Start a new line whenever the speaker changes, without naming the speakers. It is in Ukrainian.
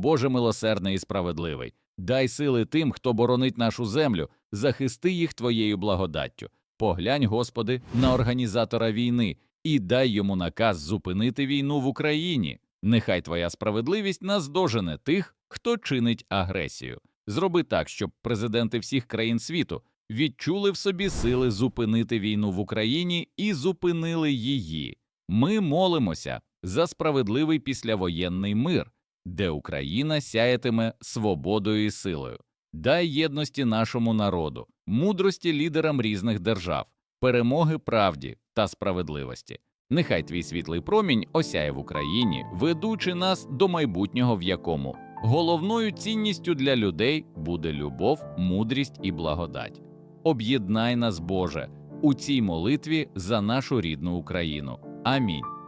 Боже милосердний і справедливий, дай сили тим, хто боронить нашу землю, захисти їх Твоєю благодаттю. Поглянь, Господи, на організатора війни і дай йому наказ зупинити війну в Україні. Нехай Твоя справедливість наздожене тих, хто чинить агресію. Зроби так, щоб президенти всіх країн світу відчули в собі сили зупинити війну в Україні і зупинили її. Ми молимося за справедливий післявоєнний мир, де Україна сяятиме свободою і силою. Дай єдності нашому народу, мудрості лідерам різних держав, перемоги правді та справедливості. Нехай твій світлий промінь осяє в Україні, ведучи нас до майбутнього, в якому головною цінністю для людей буде любов, мудрість і благодать. Об'єднай нас, Боже, у цій молитві за нашу рідну Україну. Амінь.